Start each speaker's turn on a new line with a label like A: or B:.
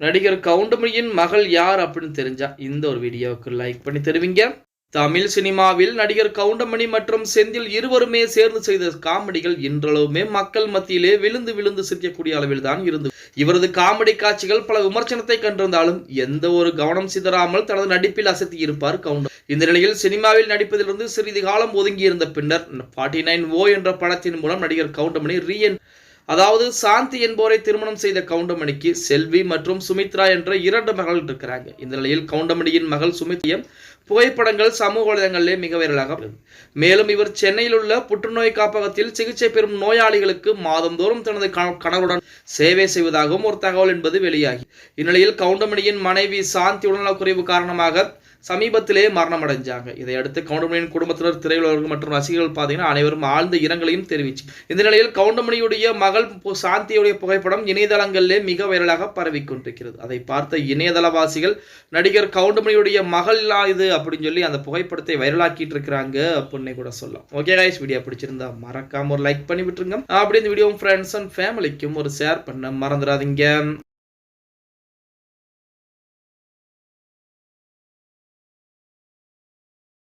A: நடிகர் கவுண்டமணியின் மகள் யார் அப்படின்னு தெரிஞ்சா இந்த ஒரு வீடியோவுக்கு லைக் பண்ணி தருவீங்க. தமிழ் சினிமாவில் நடிகர் கவுண்டமணி மற்றும் செந்தில் இருவருமே சேர்ந்து செய்த காமெடிகள் இன்றளவுமே மக்கள் மத்தியிலே விழுந்து விழுந்து சிரிக்கக்கூடிய அளவில் தான் இருந்தது இவரது காமெடி காட்சிகள் பல விமர்சனத்தை கண்டிருந்தாலும் எந்த ஒரு கவனம் சிதறாமல் தனது நடிப்பில் அசத்தி இருப்பார் கவுண்டம் இந்த நிலையில் சினிமாவில் நடிப்பதிலிருந்து சிறிது காலம் ஒதுங்கியிருந்த பின்னர் ஃபார்ட்டி நைன் ஓ என்ற படத்தின் மூலம் நடிகர் கவுண்டமணி ரீஎன் அதாவது சாந்தி என்போரை திருமணம் செய்த கவுண்டமணிக்கு செல்வி மற்றும் சுமித்ரா என்ற இரண்டு மகள் இருக்கிறாங்க இந்த நிலையில் கவுண்டமணியின் மகள் சுமித்ரியம் புகைப்படங்கள் சமூக வலைதளங்களிலே மிக வைரலாக உள்ளது. மேலும் இவர் சென்னையில் உள்ள புற்றுநோய் காப்பகத்தில் சிகிச்சை பெறும் நோயாளிகளுக்கு மாதந்தோறும் தனது க- கணவருடன் சேவை செய்வதாகவும் ஒரு தகவல் என்பது வெளியாகி இந்நிலையில் கவுண்டமணியின் மனைவி சாந்தி உடல்நலக்குறைவு காரணமாக சமீபத்திலே மரணம் அடைஞ்சாங்க இதையடுத்து கவுண்டமணியின் குடும்பத்தினர் திரையுலகர்கள் மற்றும் ரசிகர்கள் பார்த்தீங்கன்னா அனைவரும் ஆழ்ந்த இரங்கலையும் தெரிவிச்சு இந்த நிலையில் கவுண்டமணியுடைய மகள் பு- சாந்தியுடைய புகைப்படம் இணையதளங்களிலே மிக வைரலாக பரவி கொண்டிருக்கிறது. அதை பார்த்த இணையதளவாசிகள் நடிகர் கவுண்டமணியுடைய மகள் இது அப்படின்னு சொல்லி அந்த புகைப்படத்தை வைரலாக்கிட்டு இருக்கிறாங்க அப்படின்னு கூட சொல்லலாம். ஓகே கைஸ் வீடியோ பிடிச்சிருந்தா மறக்காம ஒரு லைக் பண்ணி விட்டுருங்க. அப்படி இந்த வீடியோ ஃப்ரெண்ட்ஸ் அண்ட் ஃபேமிலிக்கும் ஒரு ஷேர் பண்ண மறந்துடாதீங்க.